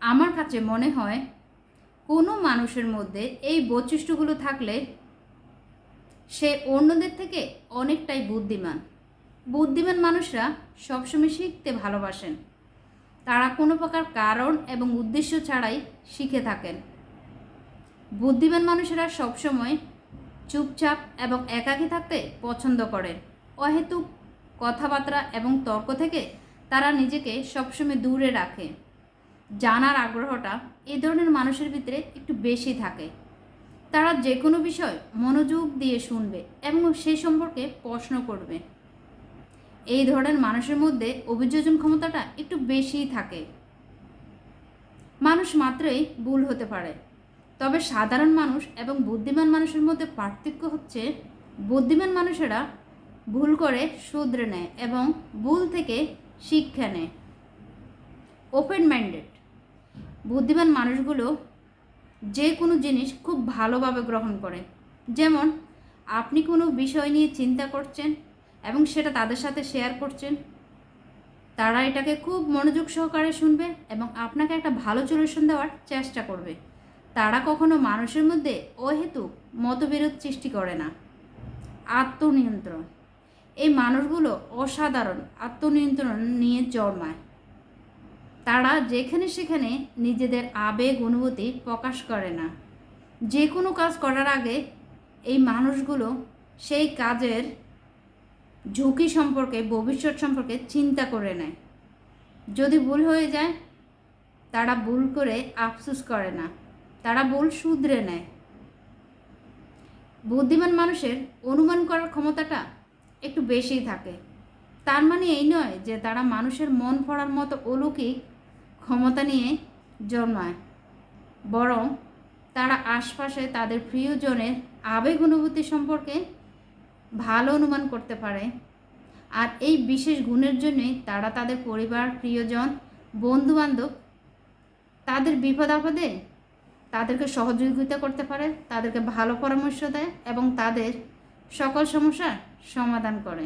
আমার কাছে মনে হয় কোনো মানুষের মধ্যে এই বৈশিষ্ট্যগুলো থাকলে সে অন্যদের থেকে অনেকটাই বুদ্ধিমান। বুদ্ধিমান মানুষরা সবসময় শিখতে ভালোবাসেন। তারা কোনো প্রকার কারণ এবং উদ্দেশ্য ছাড়াই শিখে থাকেন। বুদ্ধিমান মানুষেরা সবসময় চুপচাপ এবং একাকী থাকতে পছন্দ করেন। অহেতুক কথাবার্তা এবং তর্ক থেকে তারা নিজেকে সবসময় দূরে রাখে। জানার আগ্রহটা এই ধরনের মানুষের ভিতরে একটু বেশি থাকে। তারা যে কোনো বিষয় মনোযোগ দিয়ে শুনবে এবং সেই সম্পর্কে প্রশ্ন করবে। এই ধরনের মানুষের মধ্যে অভিযোজন ক্ষমতাটা একটু বেশিই থাকে। মানুষ মাত্রই ভুল হতে পারে। তবে সাধারণ মানুষ এবং বুদ্ধিমান মানুষের মধ্যে পার্থক্য হচ্ছে, বুদ্ধিমান মানুষেরা ভুল করে শুধরে নেয় এবং ভুল থেকে শিক্ষা নেয়। ওপেন মাইন্ডেড বুদ্ধিমান মানুষগুলো যে কোনো জিনিস খুব ভালোভাবে গ্রহণ করে। যেমন, আপনি কোনো বিষয় নিয়ে চিন্তা করছেন এবং সেটা তাদের সাথে শেয়ার করছেন, তারা এটাকে খুব মনোযোগ সহকারে শুনবে এবং আপনাকে একটা ভালো সলিউশন দেওয়ার চেষ্টা করবে। তারা কখনো মানুষের মধ্যে অহেতুক মতবিরোধ সৃষ্টি করে না। আত্মনিয়ন্ত্রণ। এই মানুষগুলো অসাধারণ আত্মনিয়ন্ত্রণ নিয়ে জন্মায়। তারা যেখানে সেখানে নিজেদের আবেগ, অনুভূতি প্রকাশ করে না। যে কোনো কাজ করার আগে এই মানুষগুলো সেই কাজের ঝুঁকি সম্পর্কে, ভবিষ্যৎ সম্পর্কে চিন্তা করে নেয়। যদি ভুল হয়ে যায়, তারা ভুল করে আফসোস করে না। তারা ভুল শুধরে নেয়। বুদ্ধিমান মানুষের অনুমান করার ক্ষমতাটা একটু বেশিই থাকে। তার মানে এই নয় যে তারা মানুষের মন পড়ার মতো অলৌকিক ক্ষমতা নিয়ে জন্মায়। বরং তারা আশপাশে তাদের প্রিয়জনের আবেগ অনুভূতি সম্পর্কে ভালো অনুমান করতে পারে। আর এই বিশেষ গুণের জন্যই তারা তাদের পরিবার, প্রিয়জন, বন্ধুবান্ধব তাদের বিপদ আপদে তাদেরকে সহযোগিতা করতে পারে, তাদেরকে ভালো পরামর্শ দেয় এবং তাদের সকল সমস্যার সমাধান করে।